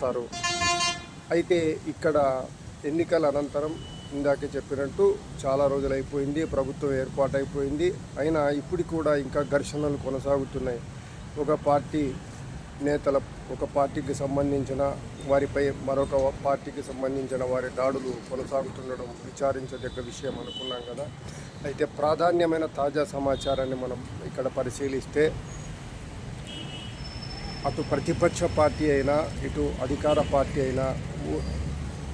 చేస్తారు. అయితే ఇక్కడ ఎన్నికల అనంతరం ఇందాకే చెప్పినట్టు చాలా రోజులు అయిపోయింది ప్రభుత్వం ఏర్పాటైపోయింది. అయినా ఇప్పుడు కూడా ఇంకా ఘర్షణలు కొనసాగుతున్నాయి. ఒక పార్టీ నేతల ఒక పార్టీకి సంబంధించిన వారిపై మరొక పార్టీకి సంబంధించిన వారి దాడులు కొనసాగుతుండడం విచారించదగ్గ విషయం అనుకున్నాం కదా. అయితే ప్రాధాన్యమైన తాజా సమాచారాన్ని మనం ఇక్కడ పరిశీలిస్తే అటు ప్రతిపక్ష పార్టీ అయినా ఇటు అధికార పార్టీ అయినా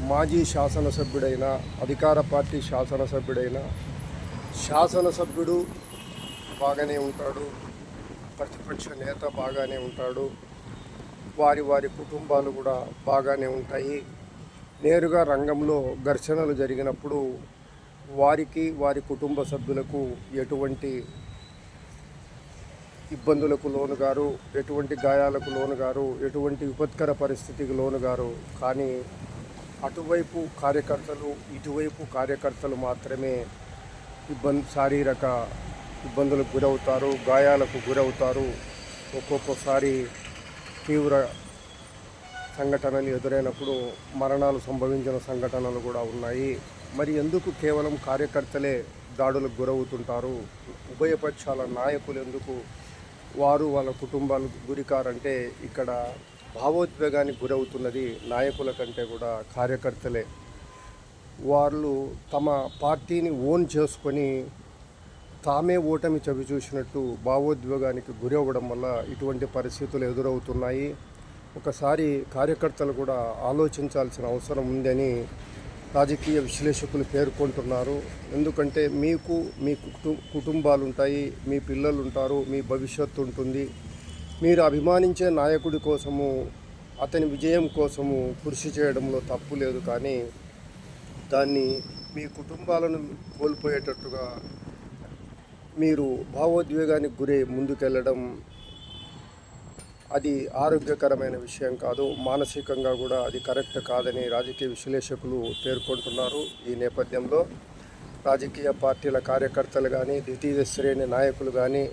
మాజీ శాసనసభ్యుడైన అధికార పార్టీ శాసనసభ్యుడైన శాసనసభ్యుడు బాగానే ఉంటాడు ప్రతిపక్ష నేత బాగానే ఉంటాడు వారి వారి కుటుంబాలు కూడా బాగానే ఉంటాయి. నేరుగా రంగంలో ఘర్షణలు జరిగినప్పుడు వారికి వారి కుటుంబ సభ్యులకు ఎటువంటి ఇబ్బందులకు లోనుగారు ఎటువంటి గాయాలకు లోనుగారు ఎటువంటి విపత్కర పరిస్థితికి లోనుగారు కానీ అటువైపు కార్యకర్తలు ఇటువైపు కార్యకర్తలు మాత్రమే ఇబ్బంది శారీరక ఇబ్బందులకు గురవుతారు గాయాలకు గురవుతారు. ఒక్కొక్కసారి తీవ్ర సంఘటనలు ఎదురైనప్పుడు మరణాలు సంభవించిన సంఘటనలు కూడా ఉన్నాయి. మరి ఎందుకు కేవలం కార్యకర్తలే దాడులకు గురవుతుంటారు? ఉభయపక్షాల నాయకులు ఎందుకు వారు వాళ్ళ కుటుంబాలు గురికారంటే ఇక్కడ భావోద్వేగానికి గురవుతున్నది నాయకుల కంటే కూడా కార్యకర్తలే. వాళ్ళు తమ పార్టీని ఓన్ చేసుకొని తామే ఓటమి చవి చూసినట్టు భావోద్వేగానికి గురి అవ్వడం వల్ల ఇటువంటి పరిస్థితులు ఎదురవుతున్నాయి. ఒకసారి కార్యకర్తలు కూడా ఆలోచించాల్సిన అవసరం ఉందని రాజకీయ విశ్లేషకులు పేర్కొంటున్నారు. ఎందుకంటే మీకు మీ కుటుంబాలు ఉంటాయి మీ పిల్లలు ఉంటారు మీ భవిష్యత్తు ఉంటుంది మీరు అభిమానించే నాయకుడి కోసము అతని విజయం కోసము కృషి చేయడంలో తప్పు లేదు కానీ దాన్ని మీ కుటుంబాలను కోల్పోయేటట్టుగా మీరు భావోద్వేగానికి గురై ముందుకెళ్ళడం అది ఆరోగ్యకరమైన విషయం కాదు మానసికంగా కూడా అది కరెక్ట్ కాదని రాజకీయ విశ్లేషకులు పేర్కొంటున్నారు ఈ నేపథ్యంలో. రాజకీయ పార్టీల కార్యకర్తలు కానీ ద్వితీయ శ్రేణి నాయకులు కానీ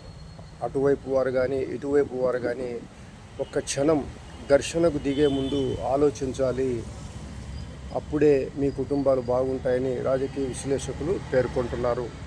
అటువైపు వారు కానీ ఇటువైపు వారు కానీ ఒక్క క్షణం ఘర్షణకు దిగే ముందు ఆలోచించాలి. అప్పుడే మీ కుటుంబాలు బాగుంటాయని రాజకీయ విశ్లేషకులు పేర్కొంటున్నారు.